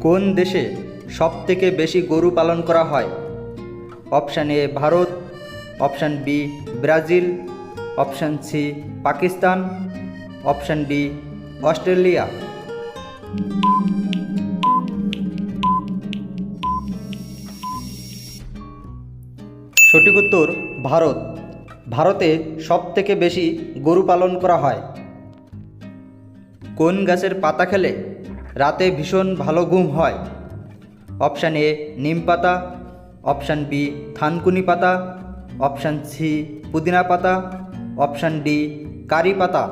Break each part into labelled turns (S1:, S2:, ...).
S1: কোন দেশে সবথেকে বেশি গরু পালন করা হয়? Option A Bharat, option B Brazil, option C Pakistan, option D Australia. সঠিক উত্তর ভারত। ভারতে সবথেকে বেশি গরু পালন করা হয়। কোন গাছের পাতা খেলে রাতে ভীষণ ভালো ঘুম হয়। অপশান এ নিম পাতা, অপশান বি থানকুনি পাতা, অপশান সি পুদিনা পাতা, অপশান ডি কারি পাতা।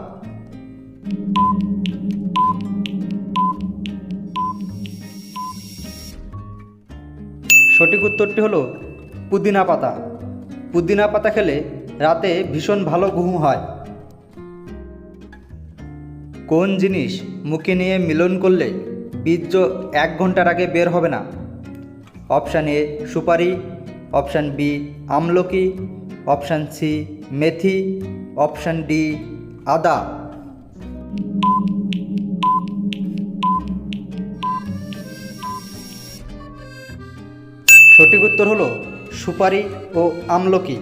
S1: সঠিক উত্তরটি হলো পুদিনা পাতা। পুদিনা পাতা খেলে রাতে ভীষণ ভালো ঘুম হয়। কোন জিনিস মুখে নিয়ে মিলন করলে বীর্য এক ঘণ্টার আগে বের হবে না? অপশান এ, সুপারি, অপশান বি, আমলকি, অপশান সি, মেথি, অপশান ডি, আদা। সঠিক উত্তর হলো সুপারি ও আমলকি।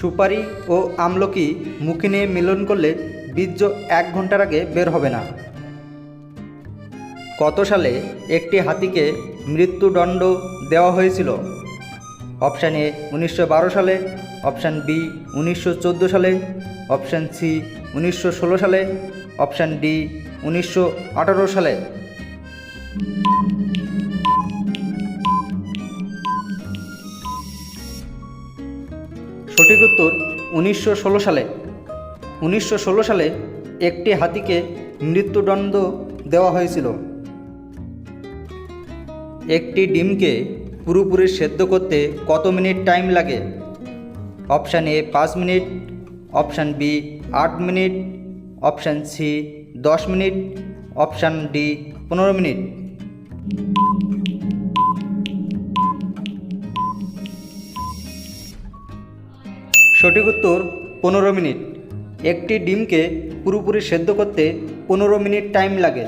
S1: সুপারি ও আমলকি মুখে নিয়ে মিলন করলে বীর্য এক ঘণ্টার আগে বের হবে না। কত সালে একটি হাতিকে মৃত্যুদণ্ড দেওয়া হয়েছিল? অপশান এ উনিশশো বারো সালে, অপশান বি উনিশশো চোদ্দ সালে, অপশান সি উনিশশো ষোলো সালে, অপশান ডি উনিশশো আঠারো সালে। সঠিক উত্তর উনিশশো ষোলো সালে। উনিশশো ষোলো সালে একটি হাতিকে মৃত্যুদণ্ড দেওয়া হয়েছিল। একটি ডিমকে পুরোপুরি সেদ্ধ করতে কত মিনিট টাইম লাগে? অপশান এ পাঁচ মিনিট, অপশান বি আট মিনিট, অপশান সি দশ মিনিট, অপশান ডি পনেরো মিনিট। সঠিক উত্তর পনেরো মিনিট। একটি ডিমকে পুরোপুরি সেদ্ধ করতে পনেরো মিনিট টাইম লাগে।